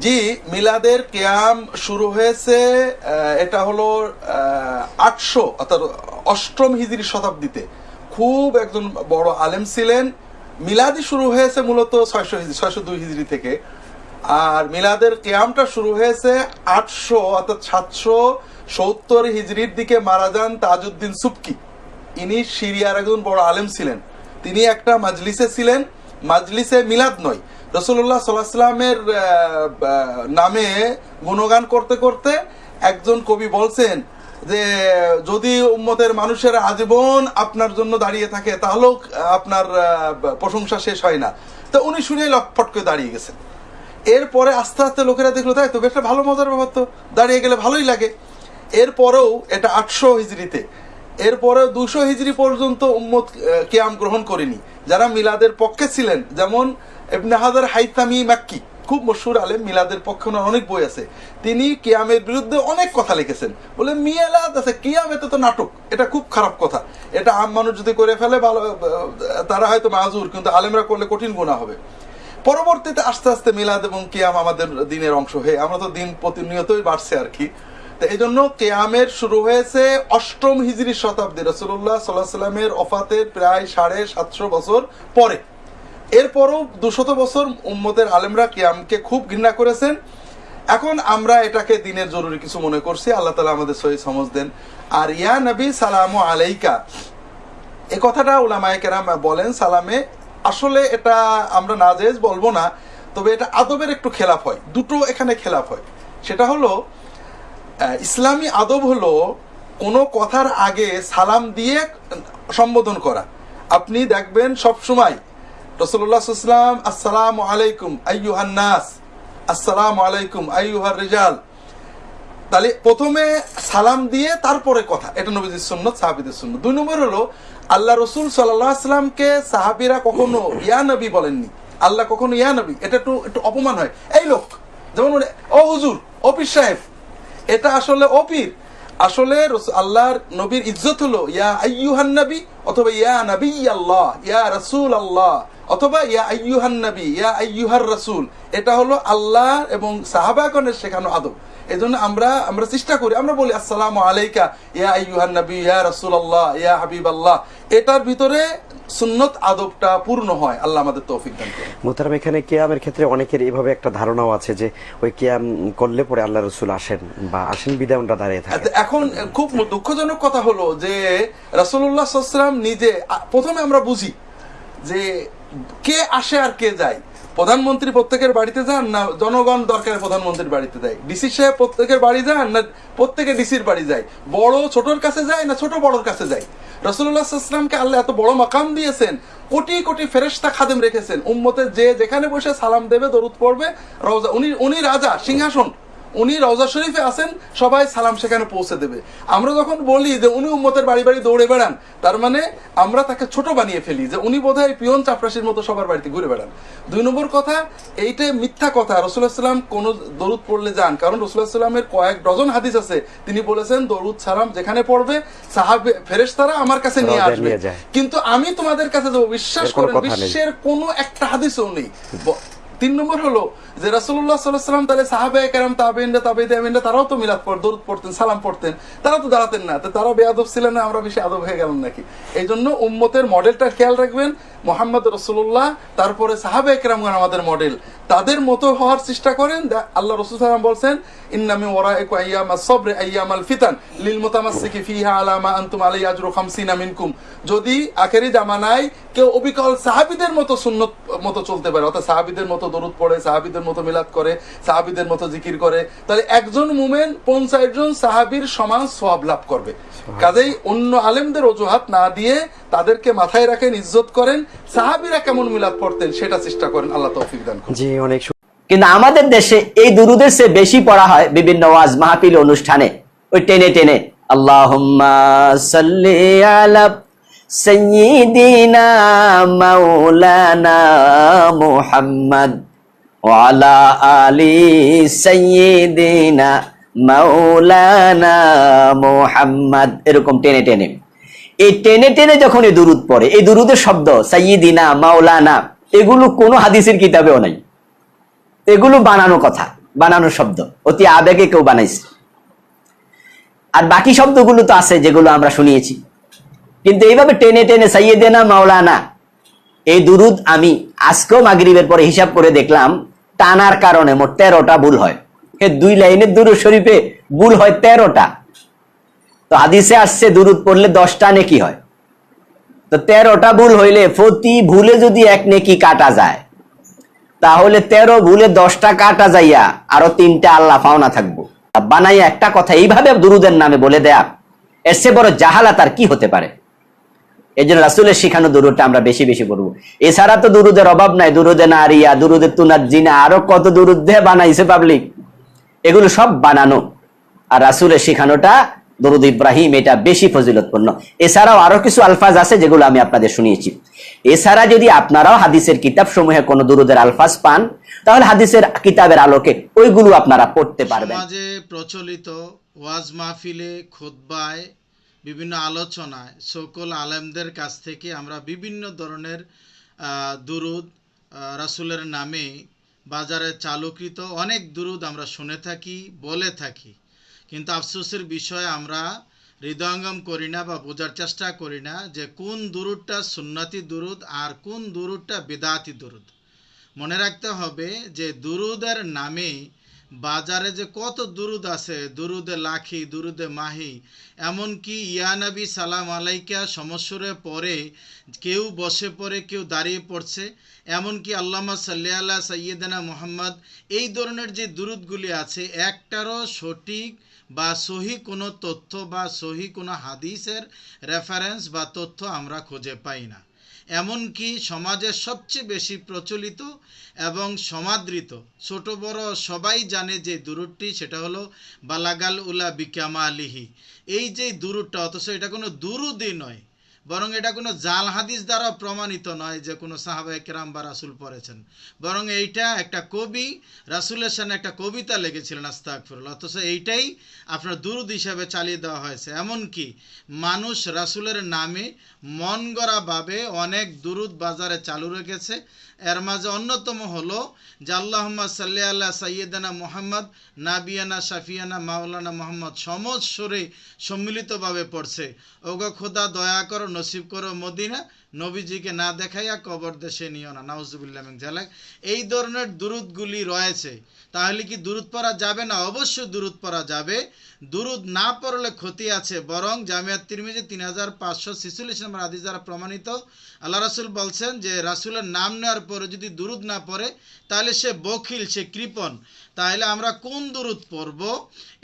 জি, মিলাদের কেয়াম শুরু হয়েছে এটা হলো আটশো, অর্থাৎ অষ্টম হিজরি শতাব্দীতে। খুব একজন বড় আলেম ছিলেন। মিলাদি শুরু হয়েছে মূলত ছয়শো হিজরি, ছয়শো দুই হিজরি থেকে। আর মিলাদের কেয়ামটা শুরু হয়েছে আটশো, অর্থাৎ সাতশো সত্তর হিজরির দিকে মারা যান তাজউদ্দিন সুবকি। ইনি সিরিয়ার একজন বড় আলেম ছিলেন। তিনি একটা মাজলিসে ছিলেন। মাজলিসে মিলাদ নয় রসুল্লাহ সাল্লাহামের নামে গুণগান করতে করতে একজন কবি বলছেন যে, যদি উম্মতের মানুষের আজীবন আপনার জন্য দাঁড়িয়ে থাকে, তাহলেও আপনার প্রশংসা শেষ হয় না। তো উনি শুনে লটফট করে দাঁড়িয়ে গেছেন। এরপরে আস্তে আস্তে লোকেরা দেখল, তাই তো, বেশ, ভালো মজার ব্যাপার তো, দাঁড়িয়ে গেলে ভালোই লাগে। এরপরেও এটা আটশো হিজড়িতে এরপরে দুশো হিজড়ি পর্যন্ত উম্মত কিয়াম গ্রহণ করেনি। যারা মিলাদের পক্ষে ছিলেন, যেমন ইবনে হাজার হাইতামি মাক্কি, খুব মশহুর আলেম, মিলাদের পক্ষে অনেক বই আছে। তিনি কিয়ামের বিরুদ্ধে অনেক কথা লিখেছেন। বলে মিয়ালাদ আছে কিয়াম তো নাটক, এটা খুব খারাপ কথা। এটা আম মানুষ যদি করে ফেলে, ভালো তারা হয়তো মাজুর, কিন্তু আলেমরা করলে কঠিন গুণা হবে। পরবর্তীতে আস্তে আস্তে মিলাদ এবং কিয়াম আমাদের দিনের অংশ হয়ে, আমরা তো দিন প্রতিনিয়তই বাড়ছে আর কি। তো এই জন্য কেয়ামের শুরু হয়েছে অষ্টম হিজরি শতাব্দী। রসুল্লাহ সাল্লাহ সাল্লামের অফাতের প্রায় সাড়ে সাতশো বছর পরে। এরপরও দুশত বছর উম্মতের আলেমরা কিয়ামকে খুব ঘৃণা করেছেন। এখন আমরা এটাকে দিনের জরুরি কিছু মনে করছি। আল্লাহ তালা আমাদের সহি সমজ দেন। আর ইয়া নবী, সালাম আলাইকা। এ কথাটা উলামায়ে কেরাম বলেন, সালামে। আসলে এটা আমরা নাজেজ বলব না, তবে এটা আদবের একটু খেলাফ হয়। দুটো এখানে খেলাফ হয়। সেটা হলো ইসলামী আদব হলো কোনো কথার আগে সালাম দিয়ে সম্বোধন করা। আপনি দেখবেন সব সময় রসুল্লাহ ইসলাম আসসালাম আলাইকুম, আইয়ুহান নাস। আসসালাম আলাইকুম, আইয়ুহার রিজাল। তাহলে প্রথমে সালাম দিয়ে তারপরে কথা। এটা নবীজির সুন্নত, সাহাবিদের সুন্নত। দুই নম্বর হলো, আল্লাহ রসুল সাল্লামকে সাহাবিরা কখনো ইয়া নবী বলেননি। আল্লাহ কখনো ইয়া নবী। এটা একটু একটু অপমান হয়। এই লোক, যেমন ও হুজুর, ও পীর সাহেব, এটা আসলে ও পীর? আসলে আল্লাহর নবীর ইজ্জত হলো, ইয়া আইয়ুহান নবী, অথবা ইয়া নবী আল্লাহ, ইয়া রসুল আল্লাহ। অথবা ইয়া আইয়ুহান নবী ইয়া আইয়ুহার রসুল এটা হলো আল্লাহ এবং সাহাবাগণের শেখানো আদব। এই জন্য আমরা আমরা চেষ্টা করি আমরা বলি আসসালামু আলাইকা ইয়া আইয়ুহান নবী ইয়া রসুল আল্লাহ ইয়া হাবিব আল্লাহ এটার ভিতরে সুন্নত আদবটা পূর্ণ হয় আল্লাহ আমাদের তৌফিক দান করে মোহতারাম এখানে কেয়ামের ক্ষেত্রে অনেকের এইভাবে একটা ধারণাও আছে যে ওই কেয়াম করলে পরে আল্লাহ রসুল আসেন বা আসেন বিদায় ওনারা দাঁড়িয়ে থাকে। আচ্ছা, এখন খুব দুঃখজনক কথা হলো যে রাসুল্লাহ সাল্লাম নিজে প্রথমে আমরা বুঝি যে কে আসে আর কে যায়? প্রধানমন্ত্রী প্রত্যেকের বাড়িতে যান না জনগণ দরকারে প্রধানমন্ত্রীর বাড়িতে যায়? ডিসি সাহেব প্রত্যেকের বাড়ি যান না প্রত্যেকে ডিসির বাড়ি যায়? বড় ছোটর কাছে যায় না ছোট বড়র কাছে যায়? রসুল্লাহ সাল্লামকে আল্লাহ এত বড় মাকাম দিয়েছেন, কোটি কোটি ফেরেশতা খাদেম রেখেছেন। উম্মতের যে যেখানে বসে সালাম দেবে, দরুদ পড়বে, রওজা, উনি উনি রাজা, সিংহাসন। উনি রওজা শরীফে আছেন সবাই সালাম সেখানে পৌঁছে দেবে। আমরা যখন বলি যে উনি উম্মতের বাড়ি বাড়ি দৌড়ে বেড়ান তার মানে আমরা তাকে ছোট বানিয়ে ফেলি যে উনি বোধহয় পিয়ন চাপরাশির মতো সবার বাড়িতে ঘুরে বেড়ান। দুই নম্বর কথা এইটাই মিথ্যা কথা। রসুল্লাহ সাল্লাম কোন দরুদ পড়লে যান। কারণ রসুল্লাহ সাল্লামের কয়েক ডজন হাদিস আছে। তিনি বলেছেন দরুদ সালাম যেখানে পড়বে সাহাবে ফেরেশতারা আমার কাছে নিয়ে আসবে। কিন্তু আমি তোমাদের কাছে যাব বিশ্বাস করেন বিশ্বের কোনো একটা হাদিসও নেই। তিন নম্বর হলো যে রাসুল্লাহ সাল্লাহ সাল্লাম তাহলে সাহাবে কেরাম তাবেনরা তাবে তারাও তো মিলাদ পড় দরুদ পড়তেন, সালাম পড়তেন। তারা তো দাঁড়াতেন না। তারাও তারা বেয়াদব ছিলেন না, আমরা বেশি আদব হয়ে গেলাম নাকি? এই জন্য উম্মতের মডেলটা খেয়াল রাখবেন, মোহাম্মদ রসুল্লাহ তারপরে সাহাবে একরামগণ আমাদের মডেল তাদের মতো হওয়ার চেষ্টা করেন। দা- আল্লাহ রসুল সাল্লাম বলছেন ইন্নামি ওরা একু আইয়াম সবরে আইয়াম আল ফিতান লিল মুতামাসসিকি ফিহা আলামা আনতুম আলাই আজরু খামসিনা মিনকুম। যদি আখেরি জামানায় কেউ অবিকল সাহাবিদের মতো সুন্নত মতো চলতে পারে অর্থাৎ সাহাবিদের মতো দরুদ পড়ে সাহাবিদের মতো মিলাদ করে সাহাবিদের মতো জিকির করে তাহলে একজন মুমেন পঞ্চাশ জন সাহাবির সমান সওয়াব লাভ করবে। কাজেই অন্য আলেমদের অজুহাত না দিয়ে তাদেরকে মাথায় রাখেন ইজ্জত করেন সাহাবিরা কেমন মিলাদ পড়তেন সেটা চেষ্টা করেন আল্লাহ তৌফিক দান করুন। জি অনেক কিন্তু আমাদের দেশে এই দুরুদের চেয়ে বেশি পড়া হয় বিভিন্ন ওয়াজ মাহফিল অনুষ্ঠানে। ওই টেনে টেনে, আল্লাহুম্মা সাল্লি এরকম টেনে টেনে। এই টেনে টেনে যখন এই দুরুদ পড়ে, এই দুরুদের শব্দ, সাইয়্যিদিনা মাওলানা, এগুলো কোনো হাদিসের কিতাবেও নাই। এগুলো বানানো কথা, বানানো শব্দ। অতি আবেগে কেউ বানাইছে। আর বাকি শব্দগুলো তো আছে যেগুলো আমরা শুনিয়েছি। কিন্তু এইভাবে টেনে টেনে সাইয়ে সাইয়েদেনা, মাওলানা, এই দুরুদ আমি আজকেও মাগরিবের পরে হিসাব করে দেখলাম, টানার কারণে মোট তেরোটা ভুল হয়। দুই লাইনের দুরুদ শরীফে ভুল হয় তেরোটা। তো হাদিসে আসছে, দুরুদ পড়লে দশটা নেকি হয়। তো তেরোটা ভুল হইলে প্রতি ভুলে যদি এক নেকি কাটা যায় তাহলে তেরো ভুলে দশটা কাটা যাইয়া আরও তিনটা আল্লাহ পাওনা থাকব। বানাইয়া একটা কথা এইভাবে দুরুদের নামে বলে দেয়া, এর চেয়ে বড় জাহালা তার কি হতে পারে? এই জন্য রাসুলের শিখানো দুরুদটা আমরা বেশি বেশি করব এছাড়া তো দুরুদের অভাব নাই, দুরুদে নারিয়া, দুরুদে তুনার জিনা, আরও কত দুরুদ্ধে বানাইছে পাবলিক এগুলো সব বানানো। আর রাসুলের শিখানোটা দরুদ ইব্রাহিম, এটা বেশি ফজিলতপূর্ণ। এছাড়াও আরও কিছু আলফাজ আছে যেগুলো আমি আপনাদের শুনিয়েছি। এছাড়া যদি আপনারাও হাদিসের কিতাব সমূহে কোনো দুরুদের আলফাজ পান, তাহলে হাদিসের কিতাবের আলোকে ওইগুলো আপনারা পড়তে পারবেন। সমাজে প্রচলিত ওয়াজ মাহফিলে, খুতবায়, বিভিন্ন আলোচনায় সকল আলেমদের কাছ থেকে আমরা বিভিন্ন ধরনের দুরুদ রাসূলের নামে বাজারে চালুকৃত অনেক দুরুদ আমরা শুনে থাকি, বলে থাকি। কিন্তু আফসোসের বিষয়, আমরা হৃদয়ঙ্গম করি না বা বোঝার চেষ্টা করি না যে কোন দুরুদটা সুন্নতি দুরুদ আর কোন দুরুদটা বেদাতি দুরুদ। মনে রাখতে হবে যে দুরুদের নামে বাজারে যে কত দুরুদ আছে, দুরুদে লাখি, দুরুদে মাহি, এমনকি ইয়ানবী সালাম আলাইকা সমস্বরে পরে কেউ বসে পড়ে, কেউ দাঁড়িয়ে পড়ছে, এমনকি আল্লামা সাল্লি আল্লাহ সৈয়দানা মোহাম্মদ, এই ধরনের যে দুরুদগুলি আছে, একটারও সঠিক বা সহি কোনো তথ্য বা সহি কোনো হাদিসের রেফারেন্স বা তথ্য আমরা খুঁজে পাই না। এমনকি সমাজের সবচেয়ে বেশি প্রচলিত এবং সমাদৃত, ছোট বড় সবাই জানে যে দূরটি সেটা হলো, বালাগাল উলা বিকামা আলিহি এই যে দূরটা অথচ এটা কোনো দুরুদি নয়। বরং এটা কোনো জাল হাদিস দ্বারা প্রমাণিত নয় যে কোনো সাহাবা কেরাম বা রাসুল পড়েছেন। বরং এইটা একটা কবি, রাসুলের সামনে একটা কবিতা লেগেছিলেন আস্তাকফরুল অথচ এইটাই আপনার দুরুদ হিসাবে চালিয়ে দেওয়া হয়েছে। এমনকি মানুষ রাসুলের নামে মন গড়াভাবে অনেক দুরুদ বাজারে চালু রেখেছে। এর মাঝে অন্যতম হলো যে আল্লাহম্মা সাল্লি আল্লাহ সাইয়েদানা মোহাম্মদ, নাবিয়ানা সাফিয়ানা মাওলানা মোহাম্মদ সমজ সুরে সম্মিলিতভাবে পড়ছে। ওগো খোদা, দয়া করো, নসিব করো মদিনা নবীজিকে না দেখাইয়া কবর দেশে নিও না। নাউজুবিল্লাহ জালাক এই ধরনের দুরুদগুলি রয়েছে। তাহলে কি দুরুদ পড়া যাবে না? অবশ্যই দুরুদ পড়া যাবে। দুরুদ না পড়লে ক্ষতি আছে, বরং জামিয়াত তিরমিজি তিন হাজার পাঁচশো ছিচল্লিশ নম্বর আদি দ্বারা প্রমাণিত। আল্লাহ রাসুল বলছেন যে, রাসুলের নাম নেওয়ার পরে যদি দুরুদ না পড়ে, তাহলে সে বখিল, সে কৃপণ। তাহলে আমরা কোন দুরুদ পড়ব?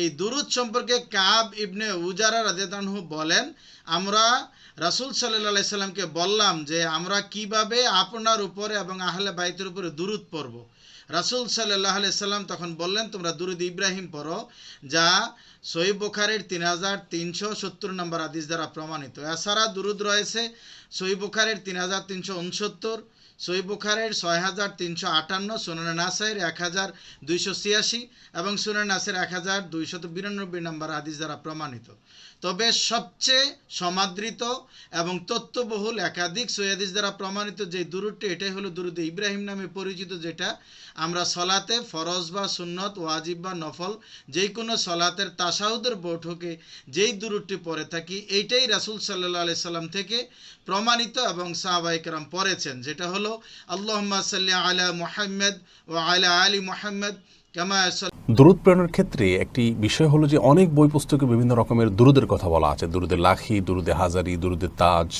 এই দুরুদ সম্পর্কে কাব ইবনে উজারা রাজেদানহু বলেন, আমরা রাসুল সাল্লাহ সাল্লামকে বললাম যে আমরা কীভাবে আপনার উপরে এবং আহলে বাইতের উপরে দুরুদ পড়ব। রাসুল সাল্লাহ সাল্লাম তখন বললেন, তোমরা দুরুদ ইব্রাহিম পড়ো, যা সহিব বুখারের তিন হাজার তিনশো সত্তর নম্বর আদিস দ্বারা প্রমাণিত। এছাড়া দুরুদ রয়েছে সহিব বুখারের তিন হাজার তিনশো উনসত্তর সহিব বুখারের ছয় হাজার তিনশো আটান্ন, সুনানে নাসাইয়ের এক হাজার দুইশো ছিয়াশি এবং সুনানে নাসের এক হাজার দুইশত বিরানব্বই নম্বর আদিস দ্বারা প্রমাণিত। তবে সবচেয়ে সমাদৃত এবং তত্ত্ববহুল একাধিক সৈয়াদিস দ্বারা প্রমাণিত যে দুরুদটি, এটাই হলো দুরুদ ইব্রাহিম নামে পরিচিত, যেটা আমরা সলাতে ফরজ বা সুন্নত, ওয়াজিব বা নফল যে কোনো সলাতের তাসাউদের বৈঠকে যেই দুরুদটি পড়ে থাকি, এইটাই রাসুল সাল্লাহ আলি সাল্লাম থেকে প্রমাণিত এবং সাহাবাইকরাম পড়েছেন, যেটা হলো, আল্লাহম্মা সাল্লি আলা মুহাম্মদ ও আলা আলী মুহাম্মদ দুরুদ প্রেরণের ক্ষেত্রে একটি বিষয় হলো যে, অনেক বই পুস্তকে বিভিন্ন রকমের দুরুদের কথা বলা আছে। দুরুদে লাখি, দুরুদে হাজারি, দুরুদে তাজ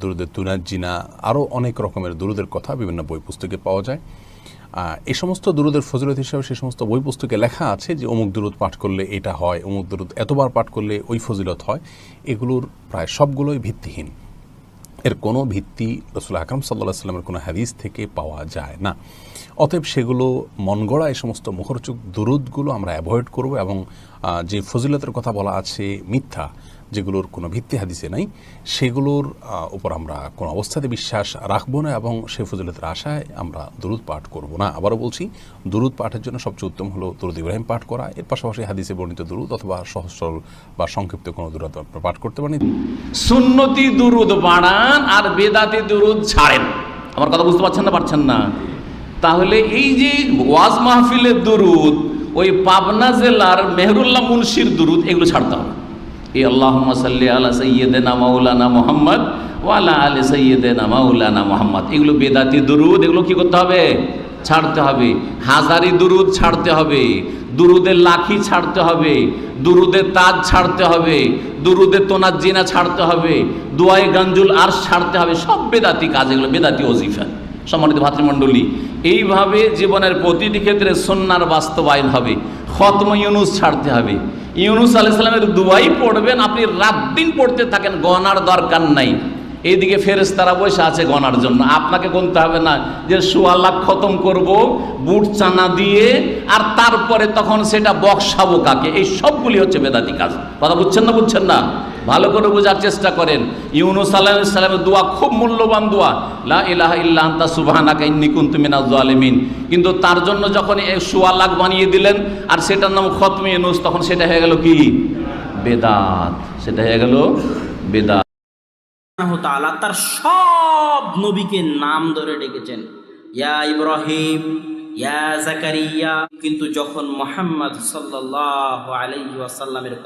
দুরুদে তুনাজিনা আরও অনেক রকমের দুরুদের কথা বিভিন্ন বই পুস্তকে পাওয়া যায়। এই সমস্ত দুরুদের ফজিলত হিসাবে সেই সমস্ত বই পুস্তকে লেখা আছে যে, অমুক দুরুদ পাঠ করলে এটা হয়, অমুক দুরুদ এতবার পাঠ করলে ওই ফজিলত হয়। এগুলোর প্রায় সবগুলোই ভিত্তিহীন। এর কোনো ভিত্তি রসুল আকরম সাল্লাহ সাল্লামের কোনো হাদিস থেকে পাওয়া যায় না। অতএব সেগুলো মনগড়া এই সমস্ত মুখরোচক দুরুদগুলো আমরা অ্যাভয়েড করব এবং যে ফজিলতের কথা বলা আছে, মিথ্যা, যেগুলোর কোনো ভিত্তি হাদিসে নাই, সেগুলোর উপর আমরা কোনো অবস্থাতে বিশ্বাস রাখব না এবং সেই ফজিলতের আশায় আমরা দুরুদ পাঠ করব না। আবারও বলছি, দুরুদ পাঠের জন্য সবচেয়ে উত্তম হলো দুরুদ ইব্রাহিম পাঠ করা। এর পাশাপাশি হাদিসে বর্ণিত দুরুদ অথবা সহজ সরল বা সংক্ষিপ্ত কোনো দুরুদ পাঠ করতে পারেন। সুন্নতি দুরুদ বাড়ান আর বেদাতি দুরুদ ছাড়েন। আমার কথা বুঝতে পারছেন না পারছেন না? তাহলে এই যে ওয়াজ মাহফিলের দুরুদ ওই পাবনা জেলার মেহরুল্লাহ মুন্সির দুরুদ এগুলো ছাড়তে হবে। এই আল্লাহ সাল্লি আলা সৈয়দেনা মাওলানা মোহাম্মদ ওয়ালা আলী সৈয়দেনা মাওলানা মোহাম্মদ। এগুলো বেদাতি দুরুদ, এগুলো কি করতে হবে? ছাড়তে হবে। হাজারি দুরুদ ছাড়তে হবে। দুরুদের লাখি ছাড়তে হবে। দুরুদের তাজ ছাড়তে হবে। দুরুদের তোনার জিনা ছাড়তে হবে। দুয়াই গঞ্জুল আর ছাড়তে হবে। সব বেদাতি কাজ, এগুলো বেদাতি ওজিফা। সম্মানিত ভাতৃমণ্ডলী, এইভাবে জীবনের প্রতিটি ক্ষেত্রে সন্ন্যার বাস্তবায়ন হবে, খতম ইউনুস ছাড়তে হবে। ইউনুস আলাইসালামের দুয়াই পড়বেন, আপনি রাত দিন পড়তে থাকেন গনার দরকার নাই। এইদিকে ফেরেস্তারা বসে আছে গনার জন্য। আপনাকে গুনতে হবে না যে সোয়া খতম করব, বুট চানা দিয়ে, আর তারপরে তখন সেটা বক্সাবো কাকে? এই সবগুলি হচ্ছে বেদাতি কাজ। কথা বুঝছেন না বুঝছেন না? ভালো করে বোঝার চেষ্টা করেন। ইউনুস আলাইহিস সালামের দোয়া খুব মূল্যবান দোয়া। লা ইলাহা ইল্লা আনতা সুবহানাকা ইন্নী কুনতু মিনাজ জালিমিন। কিন্তু তার জন্য যখন সোয়া লাখ বানিয়ে দিলেন, আর সেটার নাম খতমে ইউনুস, তখন সেটা হয়ে গেল কি? বেদাত। সেটা হয়ে গেল বেদাত। তার সব নবীকে নাম ধরে ডেকেছেন। ইয়া ইব্রাহিম ইয়া কিন্তু যখন মোহাম্মদ সাল্লাল্লাহু আলাইহি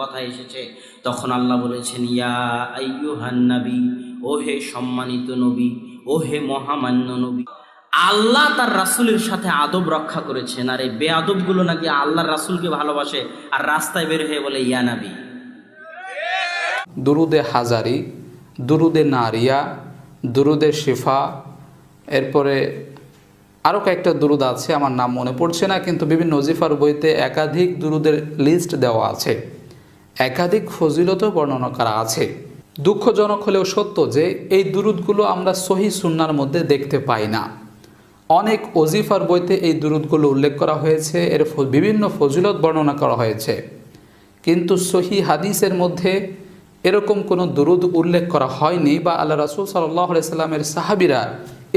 কথা এসেছে, তখন আল্লাহ বলেছেন, ইয়া আইয়ুহান নবী ও হে সম্মানিত নবী ও হে মহামান্য নবী, আল্লাহ তার রাসূলের সাথে আদব রক্ষা করেছেন। আর এই বেআদবগুলো নাকি আল্লাহর রাসুলকে ভালোবাসে আর রাস্তায় বের হয়ে বলে, ইয়া নবী। দুরুদে হাজারি, দুরুদে নারিয়া, দুরুদে শিফা, এরপরে আরও কয়েকটা দুরুদ আছে, আমার নাম মনে পড়ছে না, কিন্তু বিভিন্ন নজিফার বইতে একাধিক দুরুদের লিস্ট দেওয়া আছে। একাধিক ফজিলতও বর্ণনা করা আছে। দুঃখজনক হলেও সত্য যে, এই দুরুদগুলো আমরা সহি সুন্নার মধ্যে দেখতে পাই না। অনেক ওজিফার বইতে এই দুরুদগুলো উল্লেখ করা হয়েছে, এর বিভিন্ন ফজিলত বর্ণনা করা হয়েছে। কিন্তু সহি হাদিসের মধ্যে এরকম কোনো দুরুদ উল্লেখ করা হয়নি বা আল্লাহ রাসুল সাল্লাহ সাল্লামের সাহাবিরা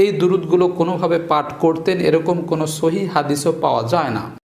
এই দুরুদগুলো কোনোভাবে পাঠ করতেন এরকম কোনো সহি হাদিসও পাওয়া যায় না।